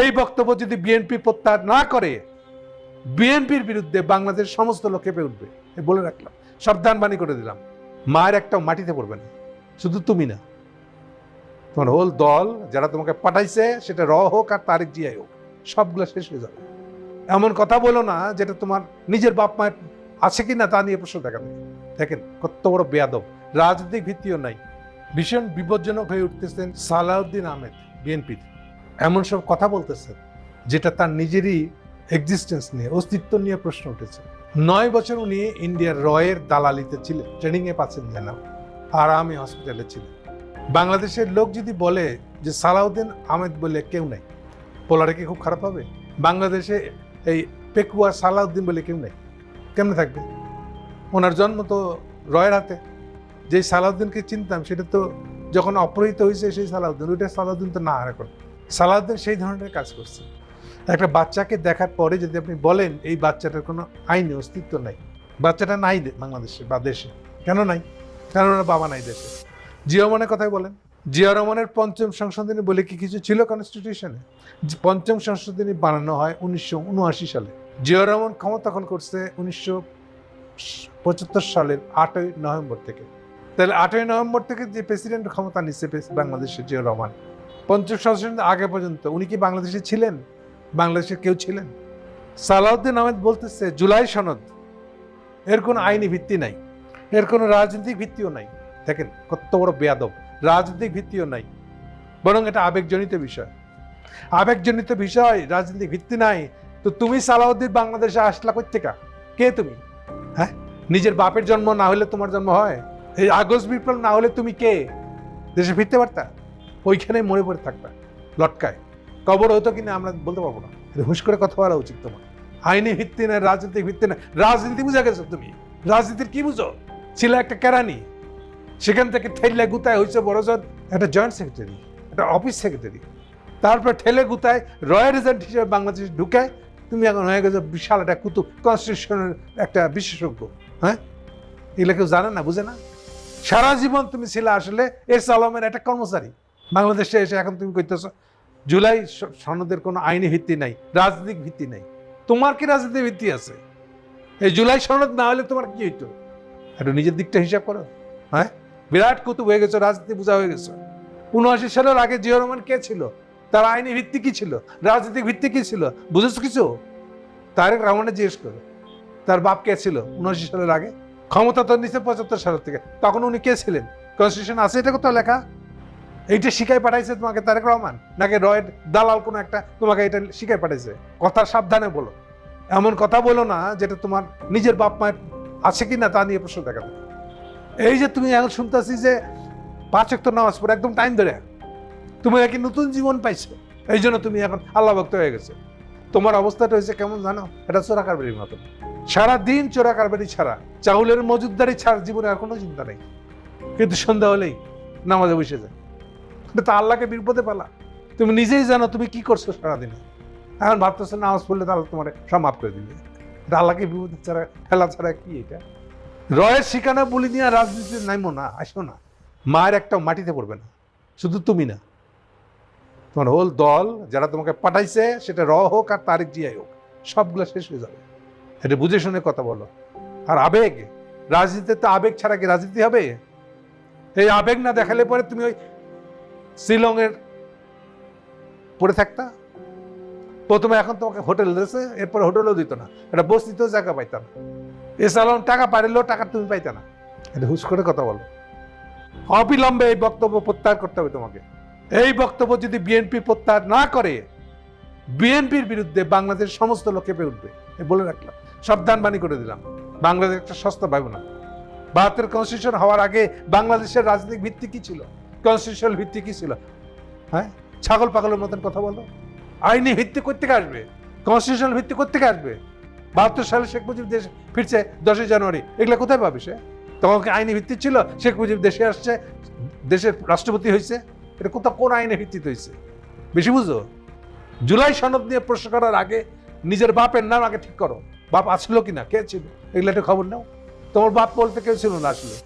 এই বক্তব্য যদি বিএনপি প্রত্যাহার না করে, বিএনপির বিরুদ্ধে বাংলাদেশ সমস্ত লোক কেঁপে উঠবে। বলে রাখলাম। সাবধান বাণী করে দিলাম। মায়ের একটা মাটিতে পড়বে না। শুধু তুমি না। তোমার হোল দল যারা তোমাকে পাঠাইছে, সেটা র হোক আর তারেক জিয়াই হোক, সবগুলো শেষ হয়ে যাবে। এমন কথা বলো না যেটা তোমার নিজের বাপ মায়ের আছে কি না তা নিয়ে প্রশ্ন দেখাবে। দেখেন, কত বড় বেয়াদব। রাজনৈতিক ভিত্তিও নাই। ভীষণ বিপজ্জনক হয়ে উঠতেছেন সালাউদ্দিন আহমেদ, বিএনপির। এমন সব কথা বলতেছেন যেটা তার নিজেরই এক্সিস্টেন্স নিয়ে, অস্তিত্ব নিয়ে প্রশ্ন উঠেছে। নয় বছর উনি ইন্ডিয়ার রয়ের দালালিতে ছিলেন ট্রেনিংয়ে পাচ্ছেন যেন আর আমি হসপিটালে ছিলেন বাংলাদেশের লোক যদি বলে যে সালাউদ্দিন আহমেদ বলে কেউ নাই, পোলারে কি খুব খারাপ হবে? বাংলাদেশে এই পেকুয়া সালাউদ্দিন বলে কেউ নেই, কেমনে থাকবে? ওনার জন্ম তো রয়ের হাতে। যেই সালাউদ্দিনকে চিনতাম, সেটা তো যখন অপহৃত হয়েছে সেই সালাউদ্দিন, ওইটা সালাউদ্দিন তো না আর এখন সালাউদ্দিন সেই ধরনের কাজ করছে। একটা বাচ্চাকে দেখার পরে যদি আপনি বলেন, এই বাচ্চাটার কোনো আইনে অস্তিত্ব নাই। বাচ্চাটা নাই বাংলাদেশে বা দেশে। কেন নাই? কেন ওনার বাবা নাই দেশে? জিয়া রহমানের কথাই বলেন। জিয়া রহমানের পঞ্চম সংশোধনী বলে কি কিছু ছিল কনস্টিটিউশনে পঞ্চম সংশোধনী বানানো হয় উনিশশো উনআশি সালে। জিয়া রহমান ক্ষমতা দখল করছে উনিশশো পঁচাত্তর সালের আটই নভেম্বর থেকে। তাহলে আটই নভেম্বর থেকে যে প্রেসিডেন্ট ক্ষমতা নিচ্ছে বাংলাদেশের জিয়া রহমান। পঞ্চম সংশোধনীর আগে পর্যন্ত। উনি কি বাংলাদেশে ছিলেন? বাংলাদেশের কেউ ছিলেন? সালাউদ্দিন আহমেদ বলতেছে, জুলাই সনদ, এর কোনো আইনি ভিত্তি নাই। এর কোনো রাজনৈতিক ভিত্তিও নাই। দেখেন, কত বড় বেয়াদব। রাজনৈতিক ভিত্তিও নাই, বরং এটা আবেগজনিত বিষয়। আবেগজনিত বিষয়, রাজনৈতিক ভিত্তি নাই। তো তুমি সালাউদ্দিন বাংলাদেশে আসলা কোথেকা কে তুমি? হ্যাঁ? নিজের বাপের জন্ম না হলে তোমার জন্ম হয়? এই আগস্ট, বিপ্লব না হলে তুমি কে? দেশে ফিরতে পারতা? ওইখানে মরে পড়ে থাকবে, লটকায়। কবর হতো কিনা আমরা বলতে পারব না। হুশ করে কথা বলা উচিত তোমার। আইনি ভিত্তি না রাজনৈতিক ভিত্তি না রাজনীতি বুঝা গেছো তুমি? রাজনীতির কি বুঝো? ছিল একটা কেরানি। সেখান থেকে ঠেলে গুতায় হয়েছে বড়জন, একটা জয়েন্ট সেক্রেটারি একটা অফিস সেক্রেটারি তারপর ঠেলে গুতায় রয়্যাল এজেন্ট হিসেবে বাংলাদেশ ঢুকায়। তুমি এখন হয়ে গেছো বিশাল একটা কুতুব কনস্টিটিউশনের একটা বিশেষজ্ঞ হ্যাঁ? এগুলো কেউ জানে না, বুঝে না? সারা জীবন তুমি ছিলে আসলে এস আলমের একটা কর্মচারী। বাংলাদেশে এসে এখন তুমি কইতেছ, জুলাই সনদের কোনো আইনি ভিত্তি নাই, রাজনৈতিক ভিত্তি নাই। তোমার কি রাজনৈতিক ভিত্তি আছে? এই জুলাই সনদ না হলে তোমার কি হইতো? একটু নিজের দিকটা হিসাব করো। হ্যাঁ? বিরাট কুতুব হয়ে গেছো, রাজনীতি বোঝা হয়ে গেছো। উনআশি সালের আগে জিয়া রহমান কে ছিল? তার আইনি ভিত্তি কি ছিল? রাজনৈতিক ভিত্তি কি ছিল? বুঝেছ কিছু? তারেক রহমানের জিজ্ঞেস করো। তার বাপ কে ছিল উনআশি সালের আগে? ক্ষমতা তো নিচে পঁচাত্তর সালের থেকে। তখন উনি কে ছিলেন? কনস্টিটিউশন আছে এটা কোথাও লেখা? এইটা শিখাই পাঠাইছে তোমাকে তারেক রহমান? নাকি রয়ের দালাল কোনো একটা তোমাকে এটা শিখাই পাঠাইছে? কথা সাবধানে বলো। এমন কথা বলো না যেটা তোমার নিজের বাপ মায়ের আছে কি না তা নিয়ে প্রশ্ন দেখাবে। এই যে তুমি এখন শুনতেছি যে পাঁচ তো নামাজ পড়ে একদম টাইম ধরে। তুমি নাকি নতুন জীবন পাইছো। এই জন্য তুমি এখন আল্লাহ ভক্ত হয়ে গেছে। তোমার অবস্থাটা হয়েছে কেমন জানো? এটা চোরা কারবারির মতো। সারাদিন চোরা কারবারি ছাড়া, চাউলের মজুদারি ছাড়া জীবনে আর কোনো চিন্তা নেই। কিন্তু সন্ধ্যা হলেই নামাজে বসে যায়। এটা তো আল্লাহকে বিপদে পেলা। তুমি নিজেই জানো তুমি কি করছ সারাদিনে। এখন ভাবতেছো, নামাজ পড়লে তাহলে তোমার সব মাফ করে দিবে। এটা আল্লাহকে বিপদে ছাড়া ফেলা ছাড়া কি এটা? রয়ের শিকানা বলি নিয়ে রাজনীতিতে নাইমো না, আসো না। মায়ের একটা মাটিতে পড়বে না। শুধু তুমি না। তোমার হোল দল যারা তোমাকে পাঠাইছে, সেটা র হোক আর তারেক জিয়াই হোক, সবগুলো শেষ হয়ে যাবে। এটা বুঝে শুনে কথা বলো। আর আবেগ? রাজনীতিতে তো আবেগ ছাড়া কি রাজনীতি হবে? এই আবেগ না দেখালে পরে তুমি ওই শিলংয়ের পড়ে থাকতা। প্রথমে এখন তোমাকে হোটেল দিয়েছে এরপরে হোটেলও দিত না। এটা বস্তিতেও জায়গা পাইতা না। এ সালন টাকা পারিলেও টাকা তুমি পাইতা না। এটা হুশ করে কথা বলো। অবিলম্বে এই বক্তব্য প্রত্যাহার করতে হবে তোমাকে। এই বক্তব্য যদি বিএনপি প্রত্যাহার না করে, বিএনপির বিরুদ্ধে বাংলাদেশ সমস্ত লোক কেঁপে উঠবে। বলে রাখলাম। সাবধান বাণী করে দিলাম। বাংলাদেশ একটা সস্তা ভাইব না। বাহাত্তর কনস্টিটিউশন হওয়ার আগে বাংলাদেশের রাজনৈতিক ভিত্তি কি ছিল? কনস্টিটিউশনাল ভিত্তি কি ছিল? হ্যাঁ? ছাগল পাগলের মতন কথা বলো। আইনি ভিত্তি কোথেকে আসবে? কনস্টিটিউশনাল ভিত্তি কোথেকে আসবে? বাহাত্তর সালে শেখ মুজিব দেশ ফিরছে দশই জানুয়ারি। এগুলো কোথায় পাবে সে? তখন আইনি ভিত্তি ছিল, শেখ মুজিব দেশে আসছে, দেশের রাষ্ট্রপতি হয়েছে এটা কোথাও কোন আইনে ভিত্তিতে হয়েছে বেশি বুঝো? জুলাই সনদ নিয়ে প্রশ্ন করার আগে নিজের বাপের নাম আগে ঠিক করো। বাপ আসলো কিনা? কে ছিল? এগুলো একটা খবর নাও। তোমার বাপ বলতে কেউ ছিল না আসলে।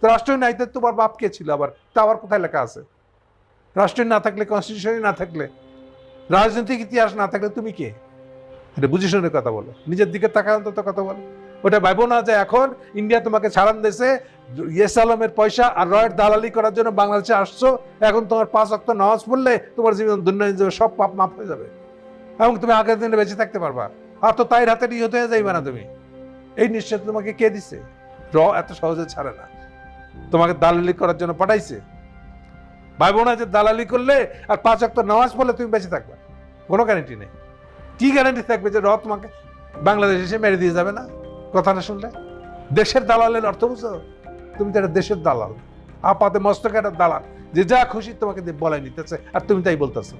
তো রাষ্ট্রীয় নাইতে তোমার বাপ কে ছিল আবার। তা আবার কোথায় লেখা আছে? রাষ্ট্রীয় না থাকলে কনস্টিটিউশনই না থাকলে, রাজনৈতিক ইতিহাস না থাকলে তুমি কে? এটা বুঝে শুনে কথা বলো। নিজের দিকে তাকায় অন্তত কথা বলো। ওটা ভাইবো না যে এখন ইন্ডিয়া তোমাকে ছাড়ান দিয়েছে, ইয়েস আলমের পয়সা আর রয়ের দালালি করার জন্য বাংলাদেশে আসছো, এখন তোমার পাঁচ অক্ত নামাজ পড়লে তোমার জীবন দুর্নয় হয়ে যাবে, সব পাপ মাফ হয়ে যাবে। এবং তুমি আগের দিনে বেঁচে থাকতে পারবা। আর তো তাই হাতে নিহত হয়ে যাইবে না তুমি। এই নিশ্চয় তোমাকে কে দিছে? র এত সহজে ছাড়ে না। তোমাকে দালালি করার জন্য পাঠাইছে। ভাই বোনা যে দালালি করলে আর পাঁচ অক্ট নামাজ পড়লে তুমি বেঁচে থাকবে। কোনো গ্যারান্টি নেই। কি গ্যারান্টি থাকবে যে র তোমাকে বাংলাদেশ এসে মেরে দিয়ে যাবে না? কথাটা শুনলে? দেশের দালালের অর্থ বুঝো তুমি তো একটা দেশের দালাল। আপাতে মস্তকে একটা দালাল। যে যা খুশি তোমাকে বলাই নিতেছে, আর তুমি তাই বলতেছো।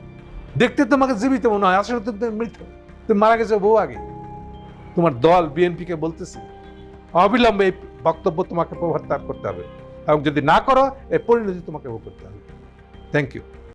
দেখতে তোমাকে জীবিত মনে হয়, আসলে তুমি মৃত। তুমি মারা গেছো বহু আগে। তোমার দল বিএনপি কে বলতেছি, অবিলম্বে এই বক্তব্য তোমাকে প্রত্যাহার করতে হবে। এবং যদি না করো এর পরিণতি তোমাকে ভোগ করতে হবে থ্যাংক ইউ